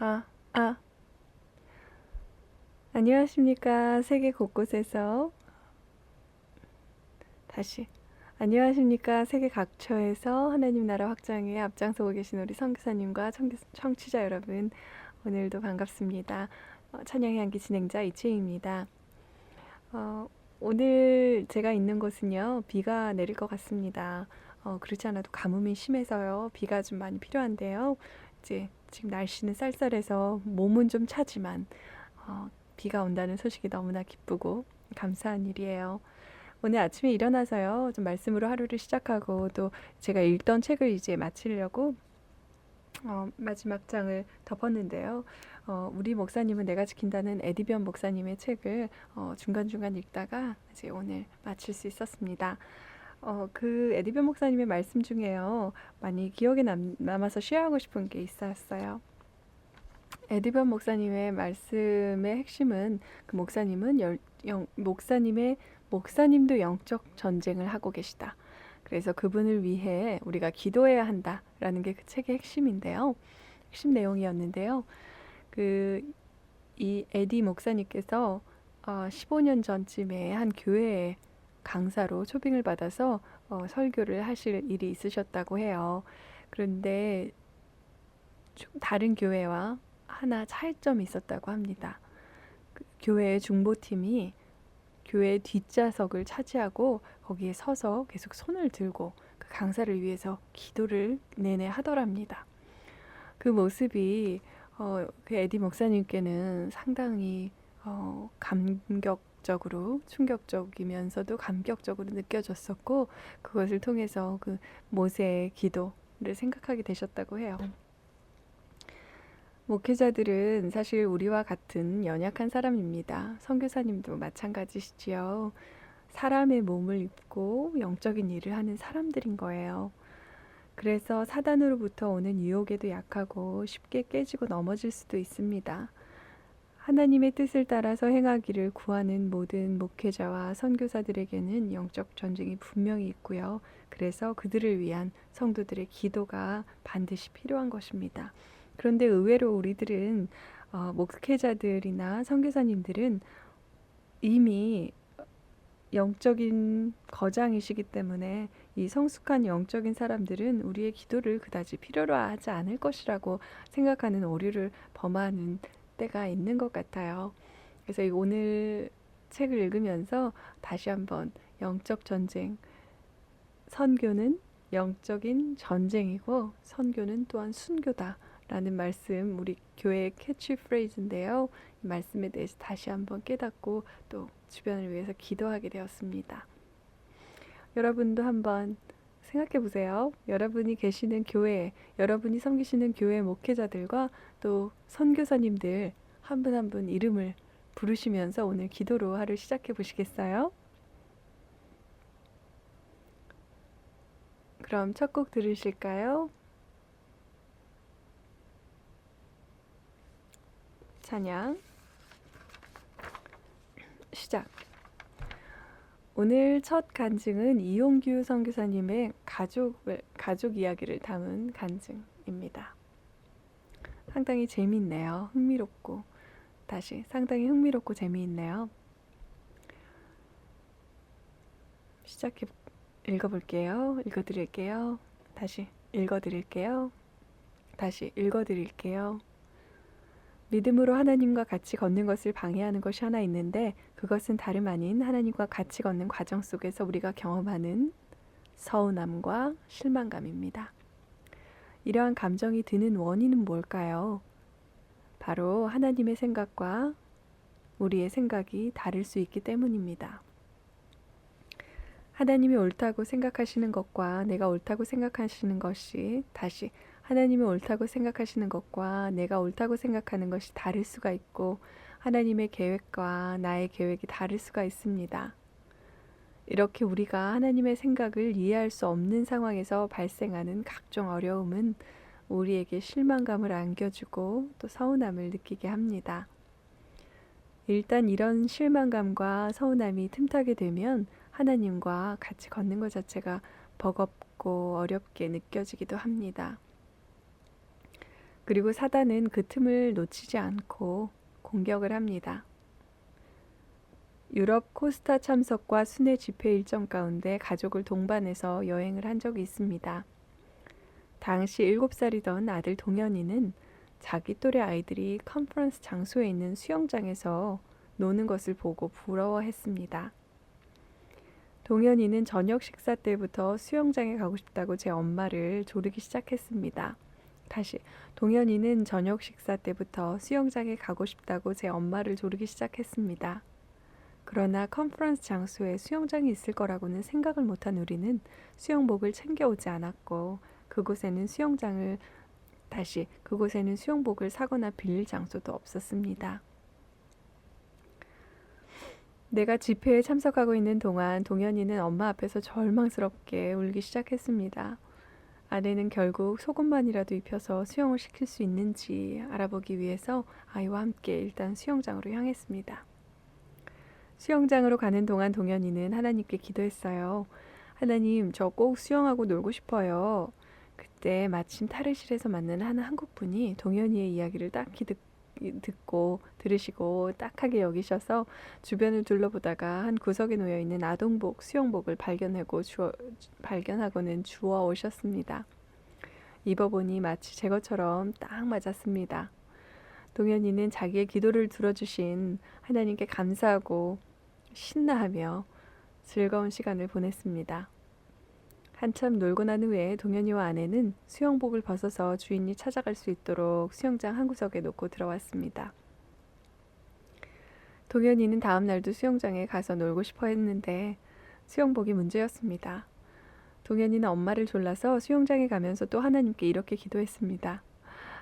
아, 아. 안녕하십니까. 세계 곳곳에서 다시 안녕하십니까. 세계 각처에서 하나님 나라 확장에 앞장서고 계신 우리 선교사님과 청취자 여러분 오늘도 반갑습니다. 어, 찬양의 향기 진행자 이채입니다. 어, 오늘 제가 있는 곳은요 비가 내릴 것 같습니다. 어, 그렇지 않아도 가뭄이 심해서요 비가 좀 많이 필요한데요. 이제 지금 날씨는 쌀쌀해서 몸은 좀 차지만 어, 비가 온다는 소식이 너무나 기쁘고 감사한 일이에요. 오늘 아침에 일어나서요 좀 말씀으로 하루를 시작하고 또 제가 읽던 책을 이제 마치려고 어, 마지막 장을 덮었는데요. 어, 우리 목사님은 내가 지킨다는 에디변 목사님의 책을 어, 중간중간 읽다가 이제 오늘 마칠 수 있었습니다. 어, 그 에디변 목사님의 말씀 중에요. 많이 기억에 남, 남아서 쉐어하고 싶은 게 있었어요. 에디변 목사님의 말씀의 핵심은 그 목사님은 열, 영, 목사님의 목사님도 영적 전쟁을 하고 계시다. 그래서 그분을 위해 우리가 기도해야 한다라는 게 그 책의 핵심인데요. 핵심 내용이었는데요. 그 이 에디 목사님께서 어, 15년 전쯤에 한 교회에 강사로 초빙을 받아서 어, 설교를 하실 일이 있으셨다고 해요. 그런데 좀 다른 교회와 하나 차이점이 있었다고 합니다. 그 교회의 중보팀이 교회 뒷좌석을 차지하고 거기에 서서 계속 손을 들고 그 강사를 위해서 기도를 내내 하더랍니다. 그 모습이 어, 그 에디 목사님께는 상당히 어, 감격 적으로 충격적이면서도 감격적으로 느껴졌었고 그것을 통해서 그 모세의 기도를 생각하게 되셨다고 해요. 목회자들은 사실 우리와 같은 연약한 사람입니다. 선교사님도 마찬가지시지요. 사람의 몸을 입고 영적인 일을 하는 사람들인 거예요. 그래서 사단으로부터 오는 유혹에도 약하고 쉽게 깨지고 넘어질 수도 있습니다. 하나님의 뜻을 따라서 행하기를 구하는 모든 목회자와 선교사들에게는 영적 전쟁이 분명히 있고요. 그래서 그들을 위한 성도들의 기도가 반드시 필요한 것입니다. 그런데 의외로 우리들은 어, 목회자들이나 선교사님들은 이미 영적인 거장이시기 때문에 이 성숙한 영적인 사람들은 우리의 기도를 그다지 필요로 하지 않을 것이라고 생각하는 오류를 범하는 때가 있는 것 같아요. 그래서 오늘 책을 읽으면서 다시 한번 영적 전쟁, 선교는 영적인 전쟁이고 선교는 또한 순교다. 라는 말씀 우리 교회의 캐치프레이즈인데요. 이 말씀에 대해서 다시 한번 깨닫고 또 주변을 위해서 기도하게 되었습니다. 여러분도 한번 생각해 보세요. 여러분이 계시는 교회, 여러분이 섬기시는 교회 목회자들과 또 선교사님들 한 분 한 분 이름을 부르시면서 오늘 기도로 하루 시작해 보시겠어요? 그럼 첫 곡 들으실까요? 찬양 시작. 오늘 첫 간증은 이용규 선교사님의 가족을 가족 이야기를 담은 간증입니다. 상당히 재미있네요. 흥미롭고 다시 상당히 흥미롭고 재미있네요. 시작해 읽어볼게요. 읽어드릴게요. 다시 읽어드릴게요. 다시 읽어드릴게요. 믿음으로 하나님과 같이 걷는 것을 방해하는 것이 하나 있는데 그것은 다름 아닌 하나님과 같이 걷는 과정 속에서 우리가 경험하는 서운함과 실망감입니다. 이러한 감정이 드는 원인은 뭘까요? 바로 하나님의 생각과 우리의 생각이 다를 수 있기 때문입니다. 하나님이 옳다고 생각하시는 것과 내가 옳다고 생각하시는 것이 다시 하나님이 옳다고 생각하시는 것과 내가 옳다고 생각하는 것이 다를 수가 있고 하나님의 계획과 나의 계획이 다를 수가 있습니다. 이렇게 우리가 하나님의 생각을 이해할 수 없는 상황에서 발생하는 각종 어려움은 우리에게 실망감을 안겨주고 또 서운함을 느끼게 합니다. 일단 이런 실망감과 서운함이 틈타게 되면 하나님과 같이 걷는 것 자체가 버겁고 어렵게 느껴지기도 합니다. 그리고 사단은 그 틈을 놓치지 않고 공격을 합니다. 유럽 코스타 참석과 순회 집회 일정 가운데 가족을 동반해서 여행을 한 적이 있습니다. 당시 7살이던 아들 동현이는 자기 또래 아이들이 컨퍼런스 장소에 있는 수영장에서 노는 것을 보고 부러워했습니다. 동현이는 저녁 식사 때부터 수영장에 가고 싶다고 제 엄마를 조르기 시작했습니다. 다시 동현이는 저녁 식사 때부터 수영장에 가고 싶다고 제 엄마를 조르기 시작했습니다. 그러나 컨퍼런스 장소에 수영장이 있을 거라고는 생각을 못한 우리는 수영복을 챙겨오지 않았고 그곳에는 수영장을 다시 그곳에는 수영복을 사거나 빌릴 장소도 없었습니다. 내가 집회에 참석하고 있는 동안 동현이는 엄마 앞에서 절망스럽게 울기 시작했습니다. 아내는 결국 속옷만이라도 입혀서 수영을 시킬 수 있는지 알아보기 위해서 아이와 함께 일단 수영장으로 향했습니다. 수영장으로 가는 동안 동현이는 하나님께 기도했어요. 하나님, 저 꼭 수영하고 놀고 싶어요. 그때 마침 탈의실에서 만난 한 한국분이 동현이의 이야기를 딱히 듣, 듣고 들으시고 딱하게 여기셔서 주변을 둘러보다가 한 구석에 놓여 있는 아동복, 수영복을 발견하고 주워, 발견하고는 주워 오셨습니다. 입어보니 마치 제 것처럼 딱 맞았습니다. 동현이는 자기의 기도를 들어주신 하나님께 감사하고 신나하며 즐거운 시간을 보냈습니다. 한참 놀고 난 후에 동현이와 아내는 수영복을 벗어서 주인이 찾아갈 수 있도록 수영장 한 구석에 놓고 들어왔습니다. 동현이는 다음 날도 수영장에 가서 놀고 싶어 했는데 수영복이 문제였습니다. 동현이는 엄마를 졸라서 수영장에 가면서 또 하나님께 이렇게 기도했습니다.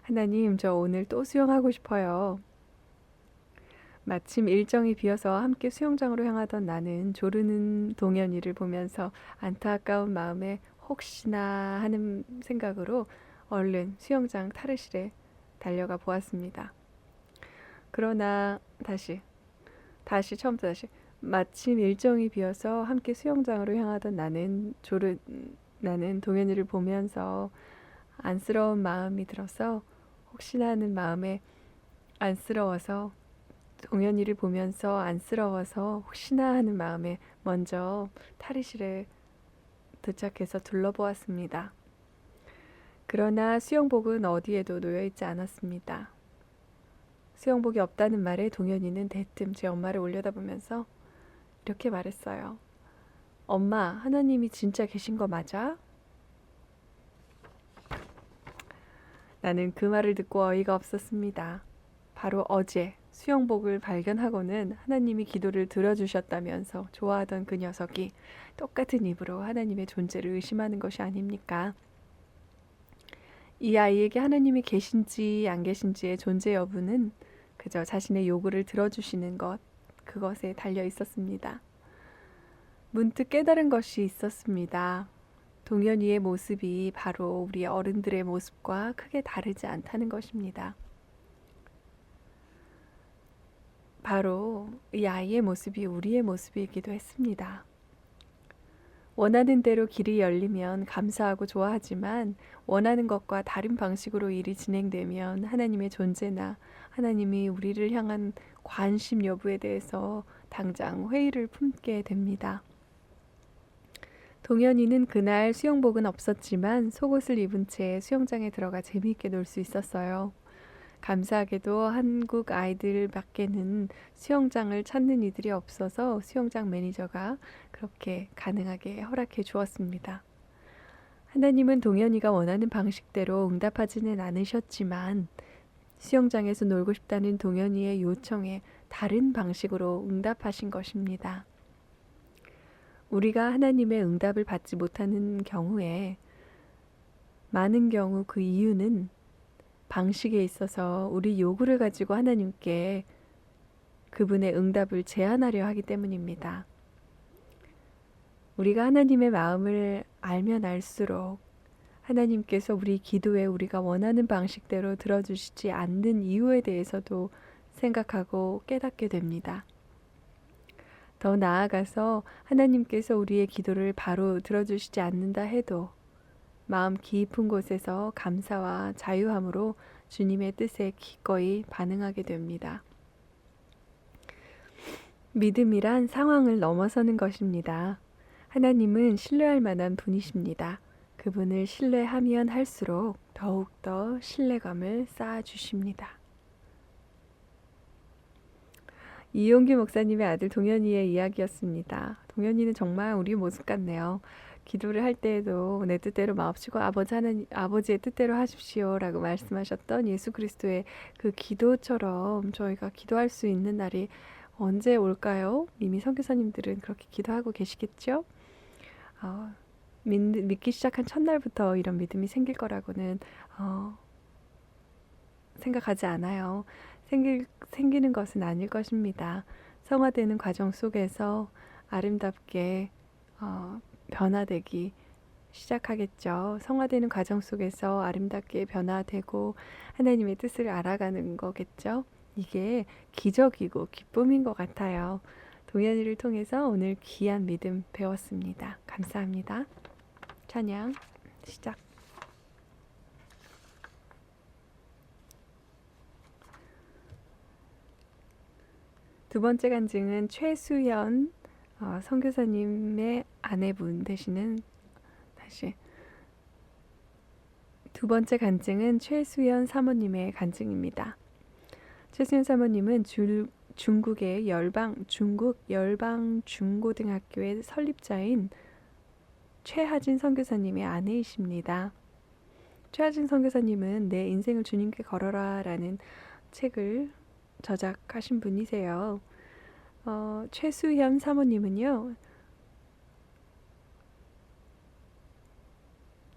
하나님, 저 오늘 또 수영하고 싶어요. 마침 일정이 비어서 함께 수영장으로 향하던 나는 조르는 동현이를 보면서 안타까운 마음에 혹시나 하는 생각으로 얼른 수영장 탈의실에 달려가 보았습니다. 그러나 다시 다시 처음부터 다시 마침 일정이 비어서 함께 수영장으로 향하던 나는 조르 나는 동현이를 보면서 안쓰러운 마음이 들어서 혹시나 하는 마음에 안쓰러워서 동현이를 보면서 안쓰러워서 혹시나 하는 마음에 먼저 탈의실에 도착해서 둘러보았습니다. 그러나 수영복은 어디에도 놓여 있지 않았습니다. 수영복이 없다는 말에 동현이는 대뜸 제 엄마를 올려다보면서 이렇게 말했어요. 엄마, 하나님이 진짜 계신 거 맞아? 나는 그 말을 듣고 어이가 없었습니다. 바로 어제 수영복을 발견하고는 하나님이 기도를 들어주셨다면서 좋아하던 그 녀석이 똑같은 입으로 하나님의 존재를 의심하는 것이 아닙니까? 이 아이에게 하나님이 계신지 안 계신지의 존재 여부는 그저 자신의 요구를 들어주시는 것, 그것에 달려 있었습니다. 문득 깨달은 것이 있었습니다. 동현이의 모습이 바로 우리 어른들의 모습과 크게 다르지 않다는 것입니다. 바로 이 아이의 모습이 우리의 모습이기도 했습니다. 원하는 대로 길이 열리면 감사하고 좋아하지만 원하는 것과 다른 방식으로 일이 진행되면 하나님의 존재나 하나님이 우리를 향한 관심 여부에 대해서 당장 회의를 품게 됩니다. 동현이는 그날 수영복은 없었지만 속옷을 입은 채 수영장에 들어가 재미있게 놀 수 있었어요. 감사하게도 한국 아이들 밖에는 수영장을 찾는 이들이 없어서 수영장 매니저가 그렇게 가능하게 허락해 주었습니다. 하나님은 동현이가 원하는 방식대로 응답하지는 않으셨지만 수영장에서 놀고 싶다는 동현이의 요청에 다른 방식으로 응답하신 것입니다. 우리가 하나님의 응답을 받지 못하는 경우에 많은 경우 그 이유는 방식에 있어서 우리 요구를 가지고 하나님께 그분의 응답을 제안하려 하기 때문입니다. 우리가 하나님의 마음을 알면 알수록 하나님께서 우리 기도에 우리가 원하는 방식대로 들어주시지 않는 이유에 대해서도 생각하고 깨닫게 됩니다. 더 나아가서 하나님께서 우리의 기도를 바로 들어주시지 않는다 해도 마음 깊은 곳에서 감사와 자유함으로 주님의 뜻에 기꺼이 반응하게 됩니다. 믿음이란 상황을 넘어서는 것입니다. 하나님은 신뢰할 만한 분이십니다. 그분을 신뢰하면 할수록 더욱더 신뢰감을 쌓아주십니다. 이용기 목사님의 아들 동현이의 이야기였습니다. 동현이는 정말 우리 모습 같네요. 기도를 할 때에도 내 뜻대로 마옵시고 아버지 하나님 아버지의 뜻대로 하십시오라고 말씀하셨던 예수 그리스도의 그 기도처럼 저희가 기도할 수 있는 날이 언제 올까요? 이미 선교사님들은 그렇게 기도하고 계시겠죠? 어, 믿, 믿기 시작한 첫날부터 이런 믿음이 생길 거라고는 어, 생각하지 않아요. 생길, 생기는 것은 아닐 것입니다. 성화되는 과정 속에서 아름답게 어, 변화되기 시작하겠죠. 성화되는 과정 속에서 아름답게 변화되고 하나님의 뜻을 알아가는 거겠죠. 이게 기적이고 기쁨인 것 같아요. 동현이를 통해서 오늘 귀한 믿음 배웠습니다. 감사합니다. 찬양 시작. 두 번째 간증은 최수연 어, 선교사님의 아내분 되시는 다시 두 번째 간증은 최수연 사모님의 간증입니다. 최수연 사모님은 줄, 중국의 열방 중국 열방 중고등학교의 설립자인 최하진 선교사님의 아내이십니다. 최하진 선교사님은 내 인생을 주님께 걸어라라는 책을 저작하신 분이세요. 어, 최수현 사모님은요.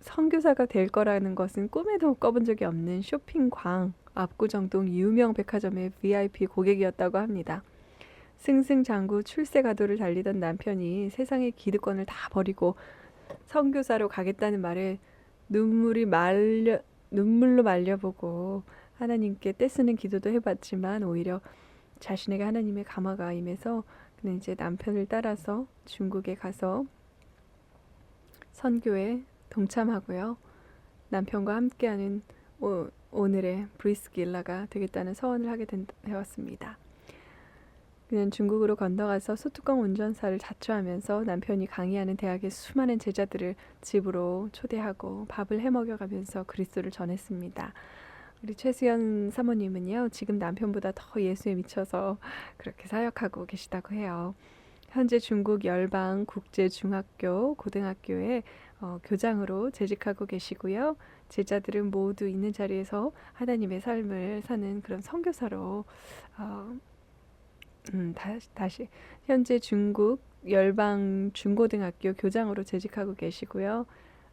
선교사가 될 거라는 것은 꿈에도 꿔본 적이 없는 쇼핑광 압구정동 유명 백화점의 VIP 고객이었다고 합니다. 승승장구 출세가도를 달리던 남편이 세상의 기득권을 다 버리고 선교사로 가겠다는 말에 눈물이 말려 눈물로 말려보고 하나님께 떼쓰는 기도도 해봤지만 오히려 자신에게 하나님의 감화가 임해서 그는 이제 남편을 따라서 중국에 가서 선교에 동참하고요. 남편과 함께하는 오, 오늘의 브리스길라가 되겠다는 서원을 하게 된, 되었습니다. 그는 중국으로 건너가서 소뚜껑 운전사를 자처하면서 남편이 강의하는 대학의 수많은 제자들을 집으로 초대하고 밥을 해먹여가면서 그리스도를 전했습니다. 우리 최수연 사모님은요, 지금 남편보다 더 예수에 미쳐서 그렇게 사역하고 계시다고 해요. 현재 중국 열방 국제 중학교 고등학교에 어, 교장으로 재직하고 계시고요. 제자들은 모두 있는 자리에서 하나님의 삶을 사는 그런 선교사로 어, 음, 다시, 다시 현재 중국 열방 중고등학교 교장으로 재직하고 계시고요.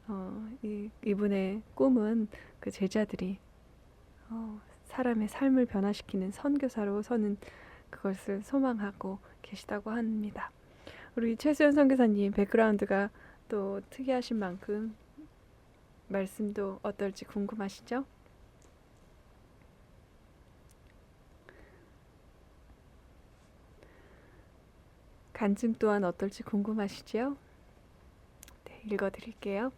어, 이, 이분의 꿈은 그 제자들이 어, 사람의 삶을 변화시키는 선교사로 서는 그것을 소망하고 계시다고 합니다. 우리 최수연 선교사님 백그라운드가 또 특이하신 만큼 말씀도 어떨지 궁금하시죠? 간증 또한 어떨지 궁금하시죠? 네, 읽어드릴게요.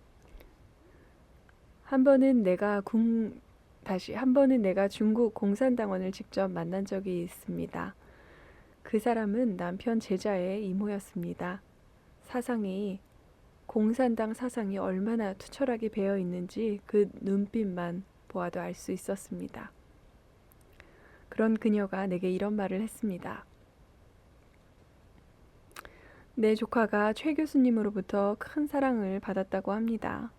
한 번은 내가 궁, 다시 한 번은 내가 중국 공산당원을 직접 만난 적이 있습니다. 그 사람은 남편 제자의 이모였습니다. 사상이 공산당 사상이 얼마나 투철하게 배어 있는지 그 눈빛만 보아도 알 수 있었습니다. 그런 그녀가 내게 이런 말을 했습니다. 내 조카가 최 교수님으로부터 큰 사랑을 받았다고 합니다.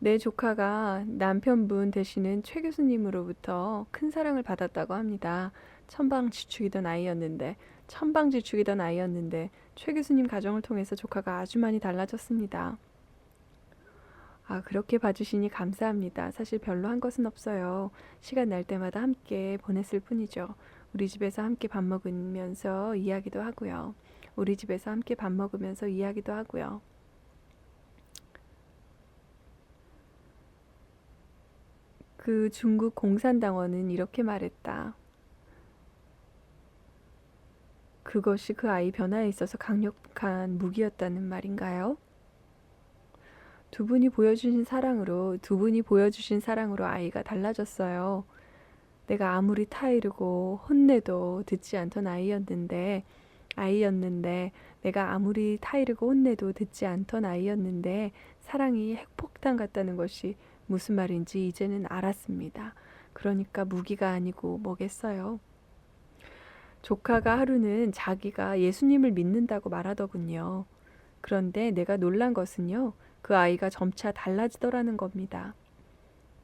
내 조카가 남편분 되시는 최 교수님으로부터 큰 사랑을 받았다고 합니다. 천방지축이던 아이였는데 천방지축이던 아이였는데 최 교수님 가정을 통해서 조카가 아주 많이 달라졌습니다. 아, 그렇게 봐주시니 감사합니다. 사실 별로 한 것은 없어요. 시간 날 때마다 함께 보냈을 뿐이죠. 우리 집에서 함께 밥 먹으면서 이야기도 하고요. 우리 집에서 함께 밥 먹으면서 이야기도 하고요. 그 중국 공산당원은 이렇게 말했다. 그것이 그 아이 변화에 있어서 강력한 무기였다는 말인가요? 두 분이 보여주신 사랑으로, 두 분이 보여주신 사랑으로 아이가 달라졌어요. 내가 아무리 타이르고 혼내도 듣지 않던 아이였는데, 아이였는데, 내가 아무리 타이르고 혼내도 듣지 않던 아이였는데, 사랑이 핵폭탄 같다는 것이 무슨 말인지 이제는 알았습니다. 그러니까 무기가 아니고 뭐겠어요. 조카가 하루는 자기가 예수님을 믿는다고 말하더군요. 그런데 내가 놀란 것은요, 그 아이가 점차 달라지더라는 겁니다.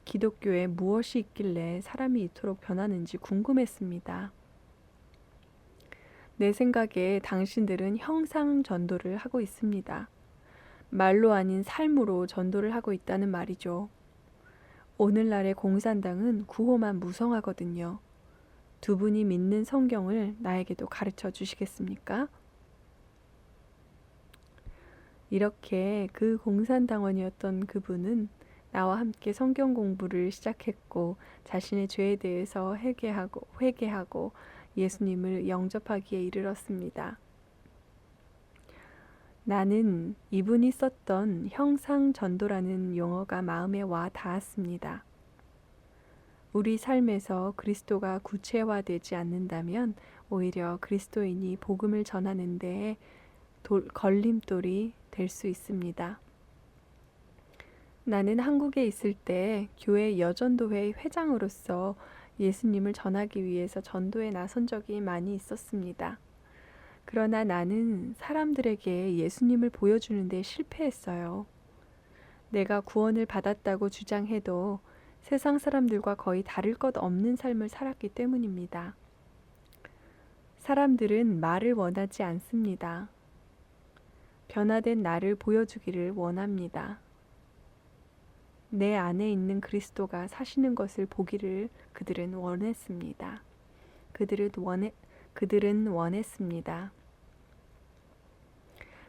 기독교에 무엇이 있길래 사람이 이토록 변하는지 궁금했습니다. 내 생각에 당신들은 형상 전도를 하고 있습니다. 말로 아닌 삶으로 전도를 하고 있다는 말이죠. 오늘날의 공산당은 구호만 무성하거든요. 두 분이 믿는 성경을 나에게도 가르쳐 주시겠습니까? 이렇게 그 공산당원이었던 그분은 나와 함께 성경 공부를 시작했고 자신의 죄에 대해서 회개하고 회개하고 예수님을 영접하기에 이르렀습니다. 나는 이분이 썼던 형상 전도라는 용어가 마음에 와 닿았습니다. 우리 삶에서 그리스도가 구체화되지 않는다면 오히려 그리스도인이 복음을 전하는 데에 돌, 걸림돌이 될 수 있습니다. 나는 한국에 있을 때 교회 여전도회 회장으로서 예수님을 전하기 위해서 전도에 나선 적이 많이 있었습니다. 그러나 나는 사람들에게 예수님을 보여주는데 실패했어요. 내가 구원을 받았다고 주장해도 세상 사람들과 거의 다를 것 없는 삶을 살았기 때문입니다. 사람들은 말을 원하지 않습니다. 변화된 나를 보여주기를 원합니다. 내 안에 있는 그리스도가 사시는 것을 보기를 그들은 원했습니다. 그들은 원해, 그들은 원했습니다.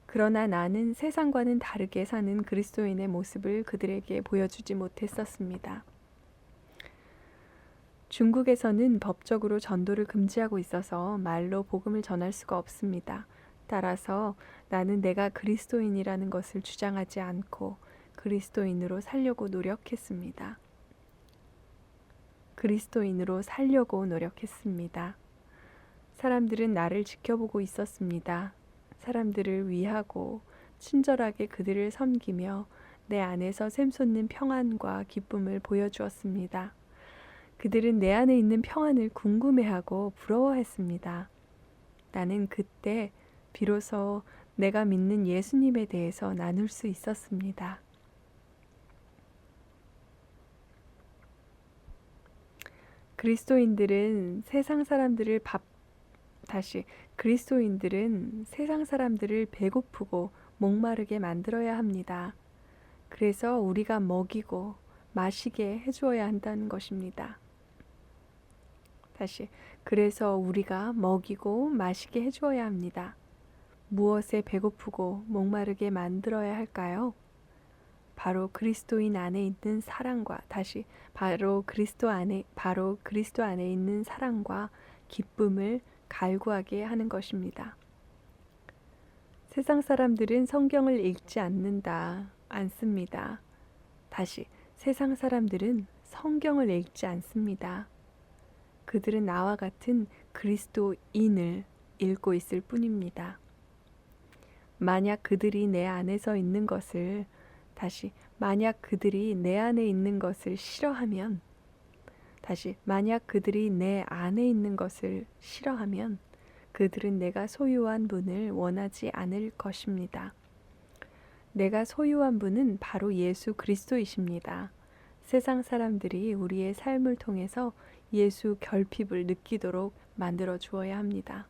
그러나 나는 세상과는 다르게 사는 그리스도인의 모습을 그들에게 보여주지 못했었습니다. 중국에서는 법적으로 전도를 금지하고 있어서 말로 복음을 전할 수가 없습니다. 따라서 나는 내가 그리스도인이라는 것을 주장하지 않고 그리스도인으로 살려고 노력했습니다. 그리스도인으로 살려고 노력했습니다. 사람들은 나를 지켜보고 있었습니다. 사람들을 위하고 친절하게 그들을 섬기며 내 안에서 샘솟는 평안과 기쁨을 보여주었습니다. 그들은 내 안에 있는 평안을 궁금해하고 부러워했습니다. 나는 그때 비로소 내가 믿는 예수님에 대해서 나눌 수 있었습니다. 그리스도인들은 세상 사람들을 밥 다시 그리스도인들은 세상 사람들을 배고프고 목마르게 만들어야 합니다. 그래서 우리가 먹이고 마시게 해주어야 한다는 것입니다. 다시 그래서 우리가 먹이고 마시게 해주어야 합니다. 무엇에 배고프고 목마르게 만들어야 할까요? 바로 그리스도인 안에 있는 사랑과 다시 바로 그리스도 안에 바로 그리스도 안에 있는 사랑과 기쁨을 갈구하게 하는 것입니다. 세상 사람들은 성경을 읽지 않는다, 않습니다. 다시 세상 사람들은 성경을 읽지 않습니다. 그들은 나와 같은 그리스도인을 읽고 있을 뿐입니다. 만약 그들이 내 안에서 있는 것을 다시 만약 그들이 내 안에 있는 것을 싫어하면 다시 만약 그들이 내 안에 있는 것을 싫어하면 그들은 내가 소유한 분을 원하지 않을 것입니다. 내가 소유한 분은 바로 예수 그리스도이십니다. 세상 사람들이 우리의 삶을 통해서 예수 결핍을 느끼도록 만들어 주어야 합니다.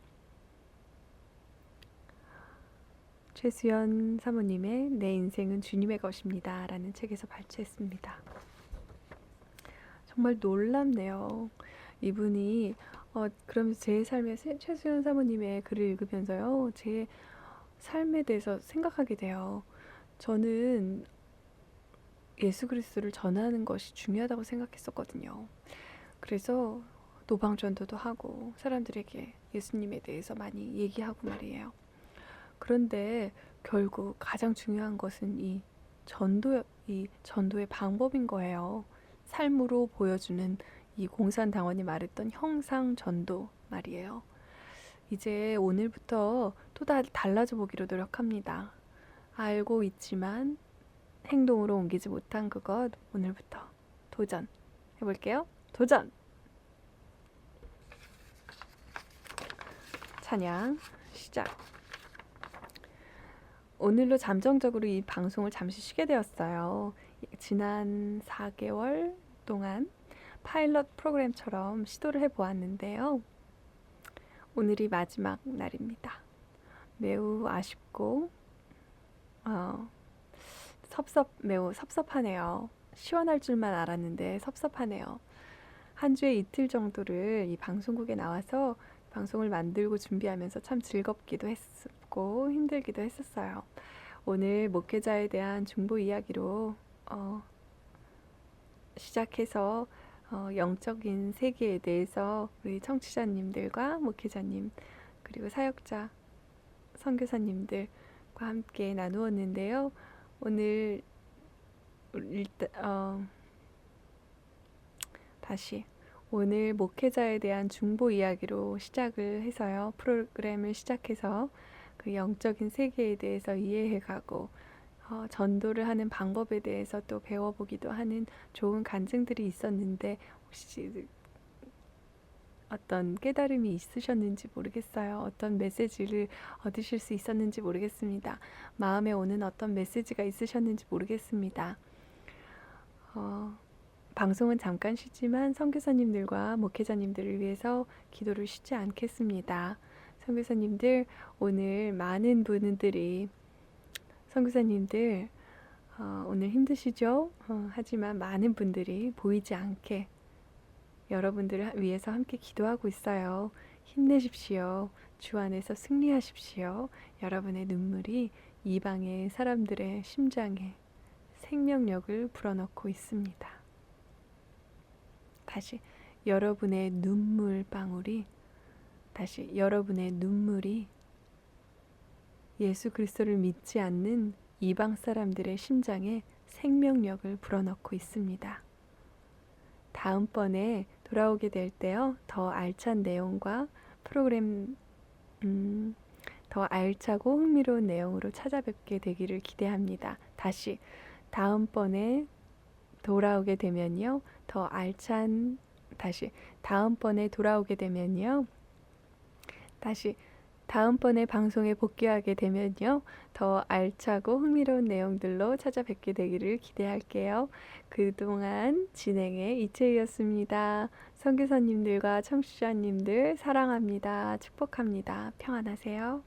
최수연 사모님의 내 인생은 주님의 것입니다. 라는 책에서 발췌했습니다. 정말 놀랍네요. 이분이 어, 그럼 제 삶에 최수연 사모님의 글을 읽으면서요. 제 삶에 대해서 생각하게 돼요. 저는 예수 그리스도를 전하는 것이 중요하다고 생각했었거든요. 그래서 노방 전도도 하고 사람들에게 예수님에 대해서 많이 얘기하고 말이에요. 그런데 결국 가장 중요한 것은 이 전도 이 전도의 방법인 거예요. 삶으로 보여주는 이 공산당원이 말했던 형상 전도 말이에요. 이제 오늘부터 또 다 달라져 보기로 노력합니다. 알고 있지만 행동으로 옮기지 못한 그것 오늘부터 도전 해볼게요. 도전! 찬양 시작. 오늘로 잠정적으로 이 방송을 잠시 쉬게 되었어요. 지난 4개월 동안 파일럿 프로그램처럼 시도를 해 보았는데요. 오늘이 마지막 날입니다. 매우 아쉽고 어, 섭섭 매우 섭섭하네요. 시원할 줄만 알았는데 섭섭하네요. 한 주에 이틀 정도를 이 방송국에 나와서 방송을 만들고 준비하면서 참 즐겁기도 했고 힘들기도 했었어요. 오늘 목회자에 대한 중보 이야기로 어, 시작해서 어, 영적인 세계에 대해서 우리 청취자님들과 목회자님 그리고 사역자 선교사님들과 함께 나누었는데요. 오늘 일단 어, 다시 오늘 목회자에 대한 중보 이야기로 시작을 해서요. 프로그램을 시작해서 그 영적인 세계에 대해서 이해해가고 어, 전도를 하는 방법에 대해서 또 배워보기도 하는 좋은 간증들이 있었는데 혹시 어떤 깨달음이 있으셨는지 모르겠어요. 어떤 메시지를 얻으실 수 있었는지 모르겠습니다. 마음에 오는 어떤 메시지가 있으셨는지 모르겠습니다. 어, 방송은 잠깐 쉬지만 선교사님들과 목회자님들을 위해서 기도를 쉬지 않겠습니다. 선교사님들 오늘 많은 분들이 선교사님들 어, 오늘 힘드시죠? 어, 하지만 많은 분들이 보이지 않게 여러분들을 위해서 함께 기도하고 있어요. 힘내십시오. 주 안에서 승리하십시오. 여러분의 눈물이 이방의 사람들의 심장에 생명력을 불어넣고 있습니다. 다시 여러분의 눈물 방울이 다시 여러분의 눈물이 예수 그리스도를 믿지 않는 이방 사람들의 심장에 생명력을 불어넣고 있습니다. 다음번에 돌아오게 될 때요, 더 알찬 내용과 프로그램, 음, 더 알차고 흥미로운 내용으로 찾아뵙게 되기를 기대합니다. 다시 다음번에 돌아오게 되면요, 더 알찬, 다시 다음번에 돌아오게 되면요, 다시 다음번에 방송에 복귀하게 되면요. 더 알차고 흥미로운 내용들로 찾아뵙게 되기를 기대할게요. 그동안 진행의 이채희였습니다. 선교사님들과 청취자님들 사랑합니다. 축복합니다. 평안하세요. 끝.